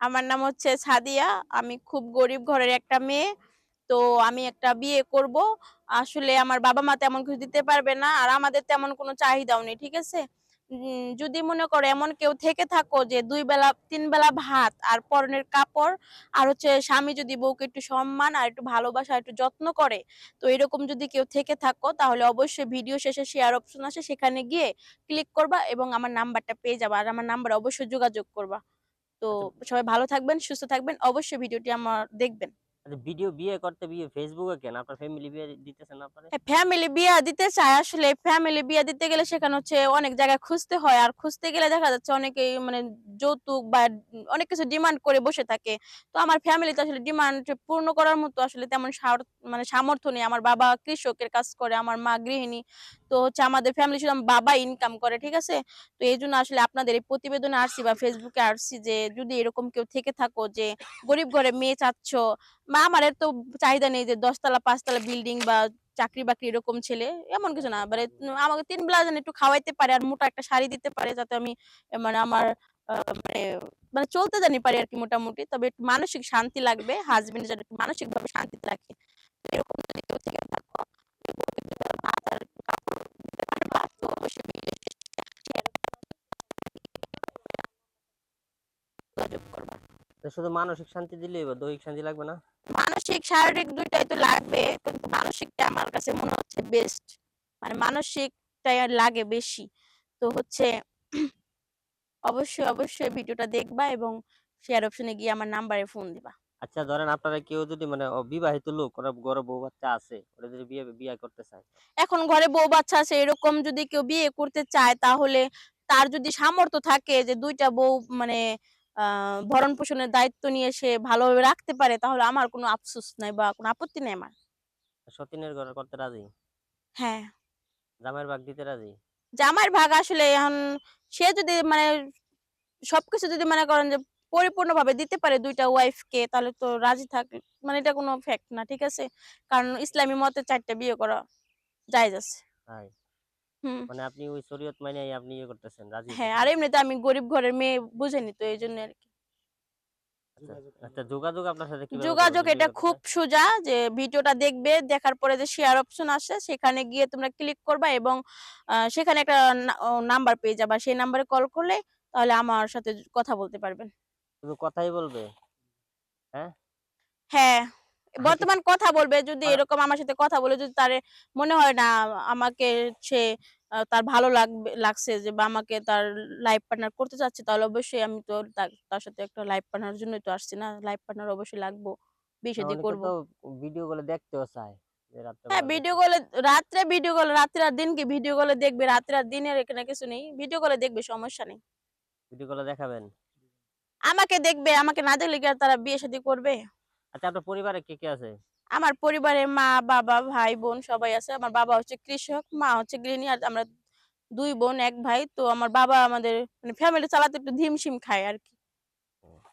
আমার নাম হচ্ছে সাদিয়া। আমি খুব গরিব ঘরের একটা মেয়ে। তো আমি একটা বিয়ে করব। আসলে আমার বাবা মা তেমন কিছু দিতে পারবে না আর আমাদের তেমন কোনো চাহিদাও নেই, ঠিক আছে? যদি মনে করো এমন কেউ থেকে থাকো যে দুই বেলা, তিন বেলা ভাত আর পরনের কাপড় আর হচ্ছে স্বামী যদি বউকে একটু সম্মান আর একটু ভালোবাসা, একটু যত্ন করে, তো এরকম যদি কেউ থেকে থাকো তাহলে অবশ্যই ভিডিও শেষে শেয়ার অপশন আছে সেখানে গিয়ে ক্লিক করবা এবং আমার নাম্বারটা পেয়ে যাবা। আর আমার নাম্বার অবশ্যই যোগাযোগ করবা। তো সবাই ভালো থাকবেন সুস্থ থাকবেন। অবশ্যই ভিডিওটি আমার দেখবেন। আচ্ছা ভিডিও বিয়ে করতে বিয়ে ফেসবুকে কেন? আপনার ফ্যামিলি বিয়ে দিতেছেন আপনারে? ফ্যামিলি বিয়া দিতে চায় আসলে ফ্যামিলি বিয়া দিতে গেলে সেখানে হচ্ছে অনেক জায়গায় খুঁজতে হয়। আর খুঁজতে গেলে দেখা যাচ্ছে মানে যৌতুক বা অনেক কিছু ডিমান্ড করে বসে থাকে। তো আমার আসলে ডিমান্ড পূর্ণ করার মতো আসলে তেমন মানে সামর্থ্য নেই। আমার বাবা কৃষকের কাজ করে, আমার মা গৃহিণী। তো হচ্ছে আমাদের ফ্যামিলি শুধু বাবা ইনকাম করে, ঠিক আছে? তো এই জন্য আসলে আপনাদের এই প্রতিবেদনে আসছি বা ফেসবুকে আসছি যে যদি এরকম কেউ থেকে থাকো যে গরিব ঘরে মেয়ে চাচ্ছ বা আমার এত চাহিদা নেই যে দশতলা, পাঁচতলা বিল্ডিং বা চাকরি বাকরি এরকম ছেলে, এমন কিছু না। মানে আমাকে তিন বেলা যেন একটু খাওয়াইতে পারে আর মোটা একটা শাড়ি দিতে পারে যাতে আমি মানে আমার মানে মানে চলতে জানি পারি আর কি মোটামুটি। তবে একটু মানসিক শান্তি লাগবে হাজবেন্ড যেন একটু মানসিক ভাবে শান্তিতে রাখে তো এরকম যদি কেউ থেকে থাকো তো করবা তো শুধু মানসিক শান্তি দিলেই বা দৈহিক শান্তি লাগবে না? মানসিক শারীরিক দুইটাই তো লাগবে কিন্তু মানসিকটা আমার কাছে মনে হচ্ছে বেস্ট মানে মানসিকটাই আর লাগে বেশি। তো হচ্ছে অবশ্যই অবশ্যই ভিডিওটা দেখবা এবং শেয়ার অপশনে গিয়ে আমার নাম্বারে ফোন দিবা। আচ্ছা ধরেন আপনারা কেউ যদি মানে বিবাহিত লোক ওরা ঘরে বউ বাচ্চা আছে ওরা যদি বিয়ে বিয়ে করতে চায়। এখন ঘরে বউ বাচ্চা আছে এরকম যদি কেউ বিয়ে করতে চায় তাহলে তার যদি সামর্থ্য থাকে যে দুইটা বউ মানে ভরণ পোষণের দায়িত্ব নিয়ে সে ভালোভাবে রাখতে পারে তাহলে আমার কোনো আফসোস নাই বা কোনো আপত্তি নাই আমার। সতীনের ঘরে করতে রাজি? হ্যাঁ। জামাইয়ের ভাগ দিতে রাজি? জামাইয়ের ভাগ আসলে এখন সে যদি মানে সবকিছু যদি মনে করেন যে পরিপূর্ণভাবে দিতে পারে দুইটা ওয়াইফকে তাহলে তো রাজি থাক মানে এটা কোনো ফ্যাক্ট না ঠিক আছে? কারণ ইসলামী মতে চারটা বিয়ে করা জায়েজ আছে হুম মানে আপনি ওই শরীয়ত মানে আপনি ইয়ে করতেছেন রাজি হ্যাঁ আর এমনিতে আমি গরিব ঘরের মেয়ে বুঝেনি তো এই জন্য আর কি। আচ্ছা আচ্ছা যোগাযোগ আপনার সাথে কীভাবে যোগাযোগ এটা খুব সোজা যে ভিডিওটা দেখবে দেখার পরে যে শেয়ার অপশন আসে সেখানে গিয়ে তোমরা ক্লিক করবা এবং আহ, সেখানে একটা নাম্বার পেয়ে যাবা। সেই নাম্বারে কল করলে তাহলে আমার সাথে কথা বলতে পারবেন। শুধু কথাই বলবে? হ্যাঁ? হ্যাঁ। বর্তমান কথা বলবে যদি এরকম আমার সাথে কথা বলে যদি তার মনে হয় না আমাকে সে তার ভালো লাগবে লাগছে যে বা আমাকে তার লাইফ পার্টনার করতে চাচ্ছে তাহলে অবশ্যই আমি তো তার সাথে একটা লাইফ পার্টনার জন্যই তো আসছি না। লাইফ পার্টনার অবশ্যই লাগবো শাদী অনেকে করব। ভিডিও গুলো দেখতেও চায় হ্যাঁ ভিডিও কলে রাত্রে ভিডিও কল রাত্রে আর দিন কি? ভিডিও কলে দেখবে রাত্রে আর দিনের এখানে কিছু নেই। ভিডিও কলে দেখবে সমস্যা নেই। ভিডিও গুলো দেখাবেন? আমাকে দেখবে আমাকে না দেখলে কি আর তারা বিয়ে শাদী করবে? আচ্ছা আপনার পরিবারে কে কে আছে? আমার পরিবারে মা, বাবা, ভাই, বোন সবাই আছে। আমার বাবা হচ্ছে কৃষক, মা হচ্ছে গৃহিণী আর আমরা দুই বোন, এক ভাই। তো আমার বাবা আমাদের মানে ফ্যামিলি চালাতে একটু ধিমশিম খায় আর কি